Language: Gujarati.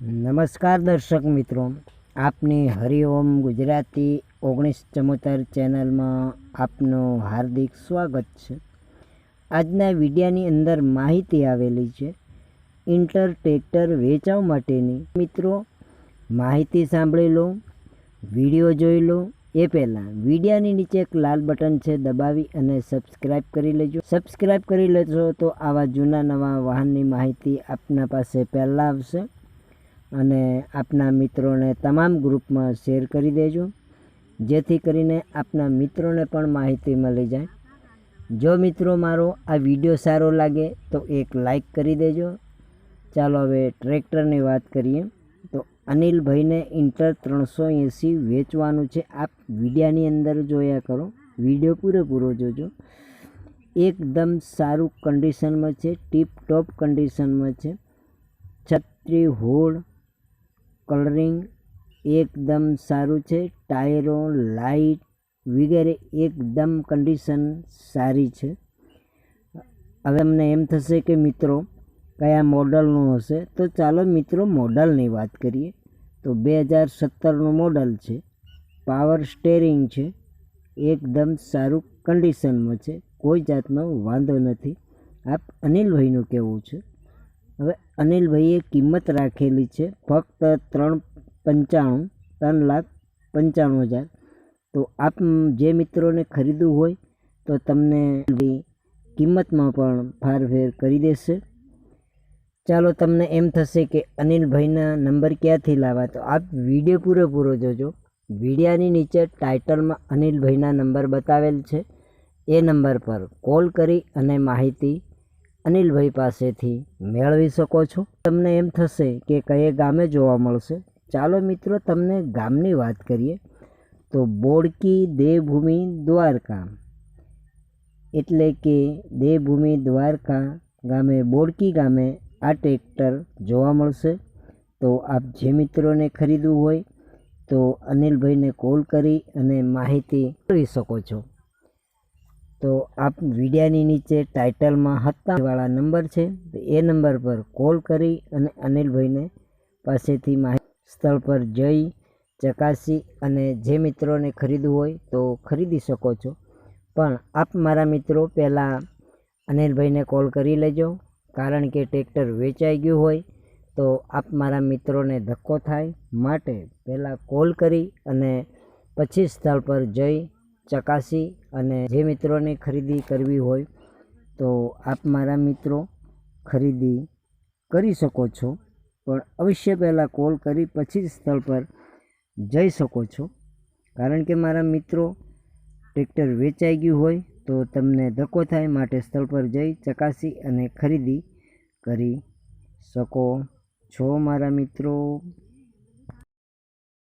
નમસ્કાર દર્શક મિત્રો. આપની હરિઓમ ગુજરાતી ઓગણીસ ચમોતેર ચેનલમાં આપનું હાર્દિક સ્વાગત છે. આજના વિડીયાની અંદર માહિતી આવેલી છે ઇન્ટર ટ્રેક્ટર વેચાવ માટેની. મિત્રો, માહિતી સાંભળી લો, વીડિયો જોઈ લો. એ પહેલાં વિડીયાની નીચે એક લાલ બટન છે દબાવી અને સબસ્ક્રાઈબ કરી લેજો. સબસ્ક્રાઈબ કરી લેજો તો આવા જૂના નવા વાહનની માહિતી આપના પાસે પહેલાં આવશે. અને આપના મિત્રોને તમામ ગ્રુપમાં શેર કરી દેજો. જેથી કરીને આપના મિત્રોને પણ માહિતી મળી જાય. જો મિત્રો મારો આ વીડિયો સારો લાગે તો એક લાઈક કરી દેજો. ચાલો હવે ટ્રેક્ટરની વાત કરીએ. તો અનિલભાઈને ઇન્ટર ત્રણસો એંસી વેચવાનું છે. આપ વિડીયાની અંદર જોયા કરો. વીડિયો પૂરેપૂરો જોજો. એકદમ સારું કન્ડિશનમાં છે. ટીપ ટોપ કન્ડિશનમાં છે. છત્રી હોડ કલરિંગ એકદમ સારું છે. ટાયરો લાઇટ વગેરે એકદમ કન્ડિશન સારી છે. હવે અમને એમ થશે કે મિત્રો કયા મોડલનું હશે? તો ચાલો મિત્રો મોડલની વાત કરીએ. તો બે હજાર સત્તરનું મોડલ છે. પાવર સ્ટેરિંગ છે. એકદમ સારું કન્ડિશનમાં છે. કોઈ જાતનો વાંધો નથી. આપ અનિલભાઈનું કહેવું છે. હવે અનિલભાઈએ કિંમત રાખેલી છે ફક્ત ત્રણ પંચાણું, ત્રણ લાખ પંચાણું હજાર. તો આપ જે મિત્રોને ખરીદવું હોય તો તમને કિંમતમાં પણ ફારફેર કરી દેશે. ચાલો તમને એમ થશે કે અનિલભાઈના નંબર ક્યાંથી લાવ્યા? તો આપ વીડિયો પૂરેપૂરો જોજો. વિડીયાની નીચે ટાઇટલમાં અનિલભાઈના નંબર બતાવેલ છે. એ નંબર પર કોલ કરી અને માહિતી અનિલભાઈ પાસેથી મેળવી શકો છો. તમને એમ થશે કે કયે ગામે જોવા મળશે. ચાલો મિત્રો, તમને ગામની વાત કરીએ. તો બોડકી દેવભૂમિ દ્વારકા. એટલે કે દેવભૂમિ દ્વારકા ગામે, બોડકી ગામે આ ટ્રેક્ટર જોવા મળશે. તો આપ જે મિત્રોને ખરીદવું હોય, તો અનિલભાઈને કોલ કરી અને માહિતી મેળવી શકો છો. તો આપ વિડિયાની નીચે ટાઇટલમાં હત્તાવાળા નંબર છે, તો એ નંબર પર કોલ કરી અને અનિલભાઈને પાસેથી માહિતી સ્થળ પર જઈ ચકાસી અને જે મિત્રોને ખરીદવું હોય તો ખરીદી શકો છો. પણ આપ મારા મિત્રો પહેલાં અનિલભાઈને કોલ કરી લેજો, કારણ કે ટ્રેક્ટર વેચાઈ ગયું હોય તો આપ મારા મિત્રોને ધક્કો થાય. માટે પહેલાં કોલ કરી અને પછી સ્થળ પર જઈ ચકાસી અને જે મિત્રોને ખરીદી કરવી હોય તો આપ મારા મિત્રો ખરીદી કરી શકો છો. પણ અવશ્ય પહેલાં કોલ કરી પછી જ સ્થળ પર જઈ શકો છો. કારણ કે મારા મિત્રો ટ્રેક્ટર વેચાઈ ગયું હોય તો તમને ધક્કો થાય માટે સ્થળ પર જઈ ચકાસી અને ખરીદી કરી શકો છો મારા મિત્રો.